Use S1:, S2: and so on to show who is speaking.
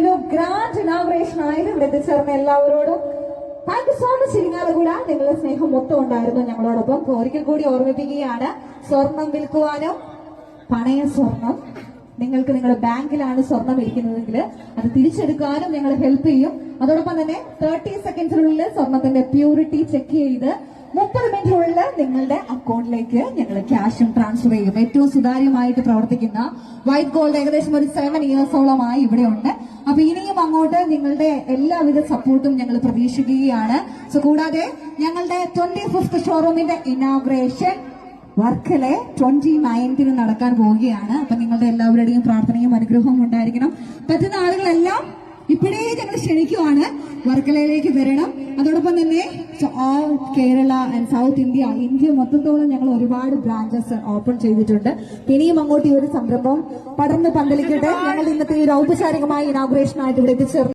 S1: ഒരു grand inauguration ആയിട്ട് ഇവിടെ എത്തിച്ചേർന്ന എല്ലാവരോടും. Thank you so much Irinjalakuda. നിങ്ങളുടെ സ്നേഹം മൊത്തം ഉണ്ടായിരുന്നു ഞങ്ങളോടൊപ്പം. ഒരിക്കൽ കൂടി ഓർമ്മിപ്പിക്കുകയാണ് സ്വർണം വിൽക്കുവാനും പണയ സ്വർണം. നിങ്ങൾക്ക് നിങ്ങളുടെ ബാങ്കിലാണ് സ്വർണം ഇരിക്കുന്നതെങ്കിൽ അത് തിരിച്ചെടുക്കാനും ഞങ്ങൾ ഹെൽപ്പ് ചെയ്യും. അതോടൊപ്പം തന്നെ തേർട്ടി സെക്കൻഡ്സിനുള്ളിൽ സ്വർണത്തിന്റെ പ്യൂരിറ്റി ചെക്ക് ചെയ്ത് മുപ്പത് മിനിറ്റിനുള്ളിൽ നിങ്ങളുടെ അക്കൗണ്ടിലേക്ക് ഞങ്ങൾ ക്യാഷും ട്രാൻസ്ഫർ ചെയ്യും. ഏറ്റവും സുതാര്യമായിട്ട് പ്രവർത്തിക്കുന്ന വൈറ്റ് ഗോൾഡ് ഏകദേശം ഒരു സെവൻ ഇയേഴ്സോളമായി ഇവിടെ ഉണ്ട് അപ്പൊ ഇനിയും അങ്ങോട്ട് നിങ്ങളുടെ എല്ലാവിധ സപ്പോർട്ടും ഞങ്ങൾ പ്രതീക്ഷിക്കുകയാണ്. സോ കൂടാതെ ഞങ്ങളുടെ ട്വന്റി ഫിഫ്ത് ഷോറൂമിന്റെ ഇനോഗ്രേഷൻ വർക്കലെ ട്വന്റി നയൻത്തിന് നടക്കാൻ പോവുകയാണ്. അപ്പൊ നിങ്ങളുടെ എല്ലാവരുടെയും പ്രാർത്ഥനയും അനുഗ്രഹവും ഉണ്ടായിരിക്കണം. പറ്റുന്ന ആളുകളെല്ലാം ഇപ്പോഴേ ഞങ്ങൾ ക്ഷണിക്കുവാണ്. വർക്കലയിലേക്ക് വരണം. അതോടൊപ്പം തന്നെ all Kerala and south India India മൊത്തത്തോളം ഞങ്ങൾ ഒരുപാട് ബ്രാഞ്ചസ് ഓപ്പൺ ചെയ്തിട്ടുണ്ട്. ഇനിയും അങ്ങോട്ട് ഈ ഒരു സംരംഭം പടർന്ന് പന്തലിക്കട്ടെ. ഞങ്ങൾ ഇന്നത്തെ ഈ ഒരു ഔപചാരികമായ ഇനാഗുറേഷനായിട്ട് ഇവിടെ എത്തിച്ചേർന്നു.